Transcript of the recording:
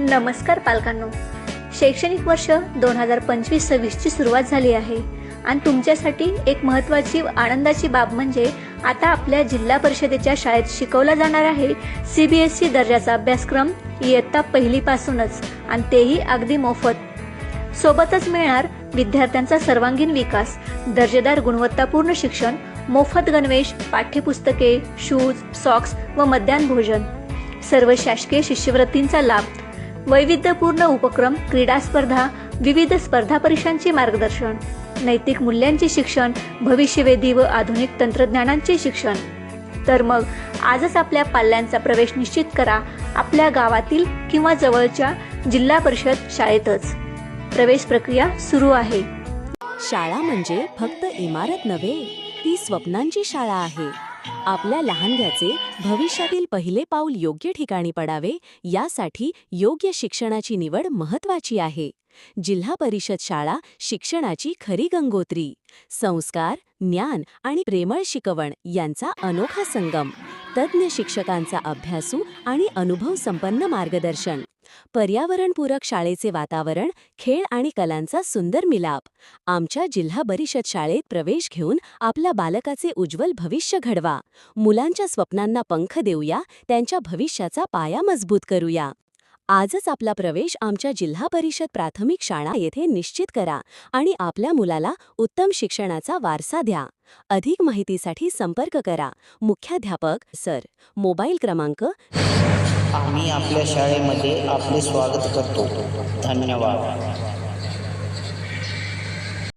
नमस्कार पालकांनो. शैक्षणिक वर्ष दोन हजार पंचवीस सव्वीसची सुरुवात झाली आहे. आणि तुमच्यासाठी एक महत्त्वाची आनंदाची बाब म्हणजे आता आपल्या जिल्हा परिषदेच्या शाळेत शिकवला जाणार आहे सी बी एस ई दर्जाचा अभ्यासक्रम इयत्ता पहिलीपासूनच आणि तेही अगदी मोफत. सोबतच मिळणार विद्यार्थ्यांचा सर्वांगीण विकास दर्जेदार गुणवत्तापूर्ण शिक्षण मोफत गणवेश पाठ्यपुस्तके शूज सॉक्स व मध्यान्ह भोजन. सर्व शासकीय शिष्यवृत्तींचा लाभ वैविध्यपूर्ण उपक्रम क्रीडा स्पर्धा विविध स्पर्धा परीक्षांचे मार्गदर्शन नैतिक मूल्यांचे शिक्षण भविष्यवेधी व आधुनिक तंत्रज्ञानांचे शिक्षण. तर मग आजच आपल्या पाल्यांचा प्रवेश निश्चित करा आपल्या गावातील किंवा जवळच्या जिल्हा परिषद शाळेतच. प्रवेश प्रक्रिया सुरू आहे. शाळा म्हणजे फक्त इमारत नव्हे ती स्वप्नांची शाळा आहे. आपल्या लहानग्याचे भविष्यातील पहिले पाऊल योग्य ठिकाणी पडावे यासाठी योग्य शिक्षणाची निवड महत्वाची आहे. जिल्हा परिषद शाळा शिक्षणाची खरी गंगोत्री. संस्कार ज्ञान आणि प्रेमळ शिकवण यांचा अनोखा संगम. तज्ज्ञ शिक्षकांचा अभ्यासू आणि अनुभव संपन्न मार्गदर्शन. पर्यावरणपूरक शाळेचे वातावरण खेळ आणि कलांचा सुंदर मिलाप. आमच्या जिल्हा परिषद शाळेत प्रवेश घेऊन आपल्या बालकाचे उज्ज्वल भविष्य घडवा. मुलांच्या स्वप्नांना पंख देऊया त्यांच्या भविष्याचा पाया मजबूत करूया. आजच आपला प्रवेश आमच्या जिल्हा परिषद प्राथमिक शाळा येथे निश्चित करा आणि आपल्या मुलाला उत्तम शिक्षणाचा वारसा द्या. अधिक माहितीसाठी संपर्क करा. मुख्याध्यापक सर. मोबाईल क्रमांक मी आपल्या शाळेमध्ये आपले स्वागत करतो. धन्यवाद.